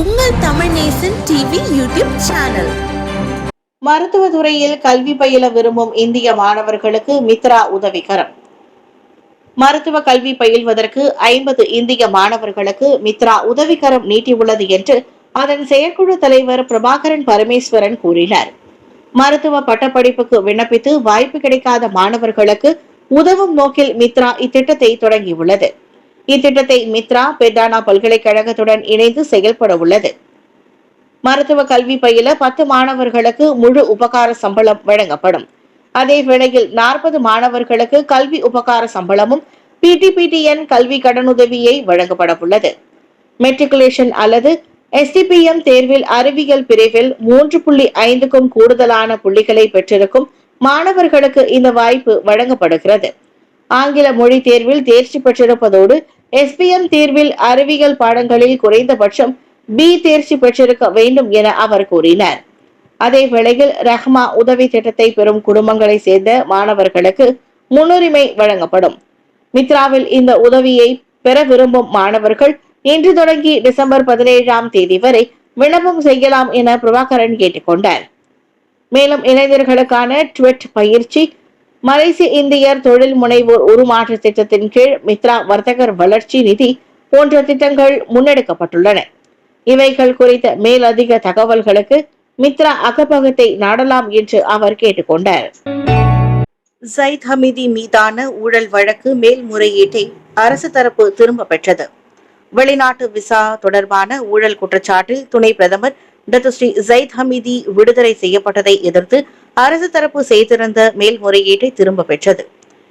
உங்கள் Tamil Nesan TV YouTube channel. மருத்துவ துறையில் கல்வி பயில விரும்பும் இந்திய மாணவர்களுக்கு மித்ரா உதவிகரம். மருத்துவ கல்வி பயில்வதற்கு ஐம்பது இந்திய மாணவர்களுக்கு மித்ரா உதவிகரம் நீட்டியுள்ளது என்று அதன் செயற்குழு தலைவர் பிரபாகரன் பரமேஸ்வரன் கூறினார். மருத்துவ பட்டப்படிப்புக்கு விண்ணப்பித்து வாய்ப்பு கிடைக்காத மாணவர்களுக்கு உதவும் நோக்கில் மித்ரா இத்திட்டத்தை தொடங்கியுள்ளது. இத்திட்டத்தை மித்ரா பெர்டானா பல்கலைக்கழகத்துடன் இணைந்து செயல்பட உள்ளது. மருத்துவ கல்வி பயில பத்து மாணவர்களுக்கு முழு உபகார சம்பளம் வழங்கப்படும். அதே வேளையில் நாற்பது மாணவர்களுக்கு கல்வி உபகார சம்பளமும் பிடிபிடிஎன் கல்வி கடனுதவியை வழங்கப்பட உள்ளது. மெட்ரிகுலேஷன் அல்லது எஸ்டிபிஎம் தேர்வில் அறிவியல் பிரிவில் மூன்று புள்ளி ஐந்துக்கும் கூடுதலான புள்ளிகளை பெற்றிருக்கும் மாணவர்களுக்கு இந்த வாய்ப்பு வழங்கப்படுகிறது. ஆங்கில மொழி தேர்வில் தேர்ச்சி பெற்றிருப்பதோடு எஸ்பிஎம் தேர்வில் அறிவியல் பாடங்களில் குறைந்தபட்சம் பி தேர்ச்சி பெற்றிருக்க வேண்டும் என அவர் கூறினார். அதே வேளையில் ரஹ்மா உதவி திட்டத்தை பெறும் குடும்பங்களை சேர்ந்த மாணவர்களுக்கு முன்னுரிமை வழங்கப்படும். மித்ராவில் இந்த உதவியை பெற விரும்பும் மாணவர்கள் இன்று தொடங்கி டிசம்பர் பதினேழாம் தேதி வரை விண்ணப்பம் செய்யலாம் என பிரபாகரன் கேட்டுக்கொண்டார். மேலும் இளைஞர்களுக்கான ட்விட் பயிற்சி மலேசிய இந்தியர் தொழில் முனைவோர் உருமாற்ற திட்டத்தின் கீழ் மித்ரா வர்த்தகர் வளர்ச்சி நிதி போன்ற திட்டங்கள் முன்னெடுக்கப்பட்டுள்ளன. இவைகள் குறித்த மேலதிக தகவல்களுக்கு மித்ரா அகப்பகத்தை நாடலாம் என்று அவர் கேட்டுக்கொண்டார். ஜயித் ஹமீதி மீதான ஊழல் வழக்கு மேல்முறையீட்டை அரசு தரப்பு திரும்ப பெற்றது. வெளிநாட்டு விசா தொடர்பான ஊழல் குற்றச்சாட்டில் துணை பிரதமர் டத்து ஸ்ரீ ஜயித் ஹமீதி விடுதலை செய்யப்பட்டதை எதிர்த்து அரசு தரப்பு செய்திருந்த மேல்முறையீட்டை திரும்ப பெற்றது.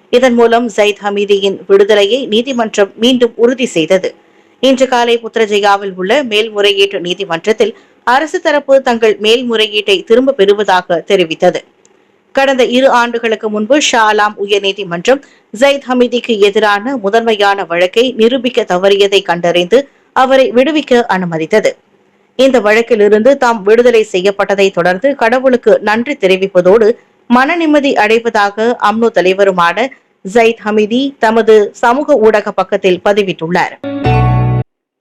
இதன் மூலம் ஜயித் ஹமீதியின் விடுதலையை நீதிமன்றம் மீண்டும் உறுதி செய்தது. இன்று காலை புத்திரஜயாவில் உள்ள மேல்முறையீட்டு நீதிமன்றத்தில் அரசு தரப்பு தங்கள் மேல்முறையீட்டை திரும்ப பெறுவதாக தெரிவித்தது. கடந்த இரு ஆண்டுகளுக்கு முன்பு ஷாலாம் உயர்நீதிமன்றம் ஜயித் ஹமீதிக்கு எதிரான முதன்மையான வழக்கை நிரூபிக்க தவறியதை கண்டறிந்து அவரை விடுவிக்க அனுமதித்தது. இந்த வழக்கிலிருந்து தாம் விடுதலை செய்யப்பட்டதை தொடர்ந்து கடவுளுக்கு நன்றி தெரிவிப்பதோடு மன நிம்மதி அடைவதாக அம்னோ தலைவருமான ஜயித் ஹமிதி தமது சமூக ஊடக பக்கத்தில் பதிவிட்டுள்ளார்.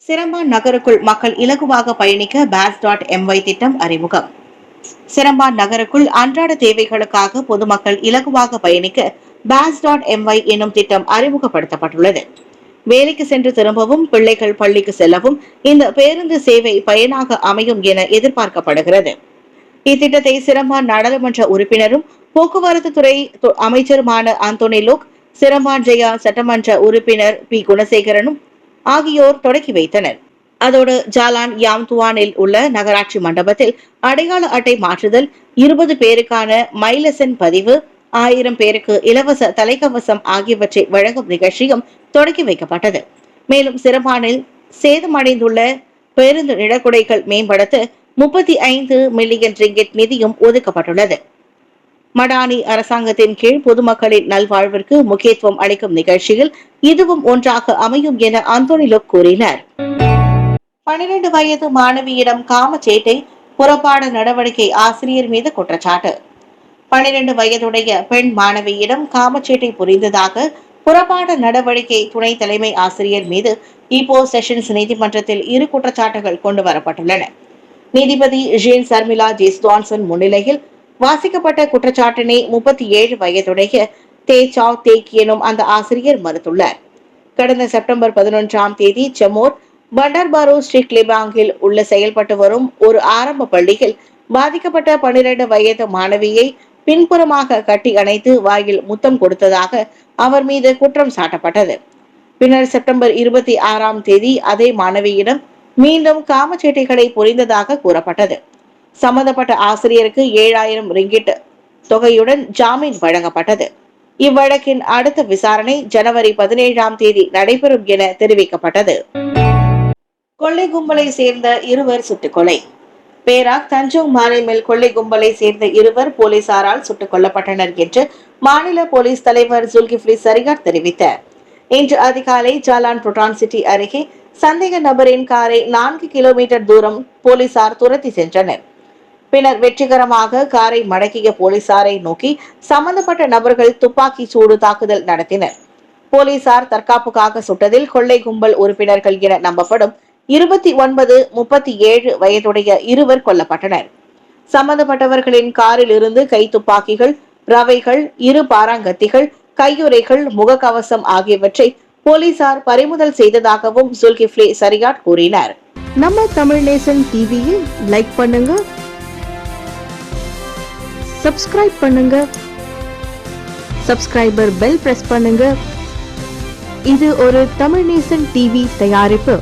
சிரம்பான் நகருக்குள் மக்கள் இலகுவாக பயணிக்க பேஸ் டாட் எம்ஒய் திட்டம் அறிமுகம். சிரம்பான் நகருக்குள் அன்றாட தேவைகளுக்காக பொதுமக்கள் இலகுவாக பயணிக்க பேஸ் டாட் எம்ஒய் என்னும் திட்டம் அறிமுகப்படுத்தப்பட்டுள்ளது. வேலைக்கு சென்று திரும்பவும் பிள்ளைகள் பள்ளிக்கு செல்லவும் இந்த பேருந்து சேவை பயனாக அமையும் என எதிர்பார்க்கப்படுகிறது. இத்திட்டத்தை சிரம்பான் நாடாளுமன்ற உறுப்பினரும் போக்குவரத்து துறை அமைச்சருமான அந்தோனி லோக் சிரம்பான் ஜெயா சட்டமன்ற உறுப்பினர் பி. குணசேகரனும் ஆகியோர் தொடக்கி வைத்தனர். அதோடு ஜாலான் யாம்துவானில் உள்ள நகராட்சி மண்டபத்தில் அடையாள அட்டை மாற்றுதல் இருபது பேருக்கான மைலசன் பதிவு ஆயிரம் பேருக்கு இலவச தலைக்கவசம் ஆகியவற்றை வழங்கும் நிகழ்ச்சியும் தொடக்கி வைக்கப்பட்டது. மேலும் சிறப்பானில் சேதமடைந்துள்ள பேருந்து நிலக்குடைகள் மேம்படுத்த முப்பத்தி ஐந்து மில்லியன் ரிங்கெட் நிதியும் ஒதுக்கப்பட்டுள்ளது. மடானி அரசாங்கத்தின் கீழ் பொதுமக்களின் நல்வாழ்விற்கு முக்கியத்துவம் அளிக்கும் நிகழ்ச்சியில் இதுவும் ஒன்றாக அமையும் என அந்தோனிலோ கூறினார். பனிரெண்டு வயது மாணவியிடம் காமச்சேட்டை புறப்பாடு நடவடிக்கை ஆசிரியர் மீது குற்றச்சாட்டு. பனிரெண்டு வயதுடைய பெண் மாணவியிடம் காமச்சேட்டை புரிந்ததாக புறப்பாட நடவடிக்கை துணை தலைமை ஆசிரியர் மீது இப்போ செஷன்ஸ் நீதிமன்றத்தில் இரு குற்றச்சாட்டுகள் கொண்டு வரப்பட்டுள்ளன. நீதிபதி ஜேன் சர்மிளா ஜெஸ்வான்சன் முன்னிலையில் வாசிக்கப்பட்ட குற்றச்சாட்டினை முப்பத்தி ஏழு வயதுடைய தே சாவ் தேக் எனும் அந்த ஆசிரியர் மறுத்துள்ளார். கடந்த செப்டம்பர் பதினொன்றாம் தேதி செமோர் பண்டர்பாரோ ஸ்ரீ கிளிபாங்கில் உள்ள செயல்பட்டு வரும் ஒரு ஆரம்ப பள்ளியில் பாதிக்கப்பட்ட பனிரெண்டு வயது மாணவியை பின்புறமாக கட்டி அணைத்து வாயில் முத்தம் கொடுத்ததாக அவர் மீது குற்றம் சாட்டப்பட்டது. பின்னர் செப்டம்பர் இருபத்தி ஆறாம் தேதி அதே மாணவியிடம் மீண்டும் காமச்சேட்டைகளை புரிந்ததாக கூறப்பட்டது. சம்பந்தப்பட்ட ஆசிரியருக்கு ஏழாயிரம் ரிங்கிட் தொகையுடன் ஜாமீன் வழங்கப்பட்டது. இவ்வழக்கின் அடுத்த விசாரணை ஜனவரி பதினேழாம் தேதி நடைபெறும் என தெரிவிக்கப்பட்டது. கொள்ளை கும்பலை சேர்ந்த இருவர் சுட்டுக்கொலை பேராக் தஞ்சோங் மாலைமேல் கொள்ளை கும்பலை சேர்ந்த இருவர் போலீசாரால் சுட்டுக் கொல்லப்பட்டனர் என்று மாநில போலீஸ் தலைவர் ஜுல்கிஃப்லி சரிகார் தெரிவித்தார். இன்று அதிகாலை ஜாலான் புரோட்டான் சிட்டி அருகே சந்தேக நபரின் காரை நான்கு கிலோமீட்டர் தூரம் போலீசார் துரத்தி சென்றனர். பின்னர் வெற்றிகரமாக காரை மடக்கிய போலீசாரை நோக்கி சம்பந்தப்பட்ட நபர்கள் துப்பாக்கி சூடு தாக்குதல் நடத்தினர். போலீசார் தற்காப்புக்காக சுட்டதில் கொள்ளை கும்பல் உறுப்பினர்கள் என நம்பப்படும் இருபத்தி ஒன்பது முப்பத்தி ஏழு வயதுடைய இருவர் கொல்லப்பட்டனர். சம்பந்தப்பட்டவர்களின் காரில் இருந்து கைத்துப்பாக்கிகள் ரவைகள் இரு பாராங்கத்திகள் கையுறைகள் முகக்கவசம் ஆகியவற்றை போலீசார் பறிமுதல் செய்ததாகவும் சுல்கிஃப்லே சரியாட் கூறினார். நம்ம தமிழ் நேசன் டிவியை லைக் பண்ணுங்க சப்ஸ்கிரைப் பண்ணுங்க சப்ஸ்கிரைபர் பெல் பிரஸ் பண்ணுங்க. இது ஒரு தமிழ் நேசன் டிவி தயாரிப்பு.